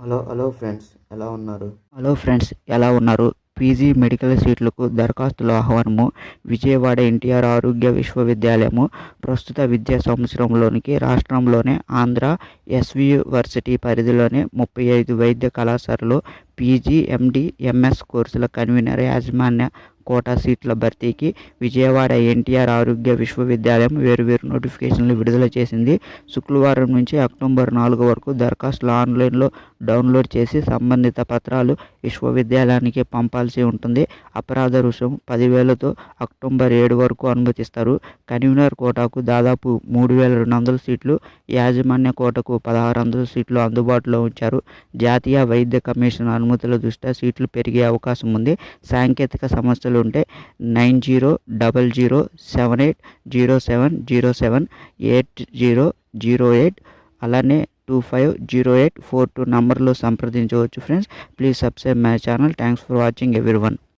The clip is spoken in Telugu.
హలో హలో ఫ్రెండ్స్ ఎలా ఉన్నారు? హలో ఫ్రెండ్స్ ఎలా ఉన్నారు? పీజీ మెడికల్ సీట్లకు దరఖాస్తుల ఆహ్వానము విజయవాడ ఎన్టీఆర్ ఆరోగ్య విశ్వవిద్యాలయము ప్రస్తుత విద్యా సంవత్సరంలోనికి రాష్ట్రంలోనే ఆంధ్ర ఎస్వి యూనివర్సిటీ పరిధిలోనే ముప్పై ఐదు వైద్య కళాశాలలు పీజీ ఎండి ఎంఎస్ కోర్సుల కన్వీనర్ యాజమాన్య కోటా సీట్ల భర్తీకి విజయవాడ ఎన్టీఆర్ ఆరోగ్య విశ్వవిద్యాలయం వేరువేరు నోటిఫికేషన్లు విడుదల చేసింది. శుక్రవారం నుంచి అక్టోబర్ నాలుగు వరకు దరఖాస్తులు ఆన్లైన్లో డౌన్లోడ్ చేసి సంబంధిత పత్రాలు విశ్వవిద్యాలయానికి పంపాల్సి ఉంటుంది. అపరాధ రుసుము పదివేలతో అక్టోబర్ ఏడు వరకు అనుమతిస్తారు. కన్వీనర్ కోటాకు దాదాపు మూడు వేల రెండు వందల సీట్లు యాజమాన్య కోటకు పదహారు వందల సీట్లు అందుబాటులో ఉంచారు. జాతీయ వైద్య కమిషన్ అనుమతుల దృష్ట్యా సీట్లు పెరిగే అవకాశం ఉంది. సాంకేతిక సమస్యలు ఉంటే nine zero double zero seven eight zero seven zero seven eight zero zero eight అలానే two five zero eight four two నంబర్లో సంప్రదించవచ్చు. Friends please subscribe my channel. Thanks for watching everyone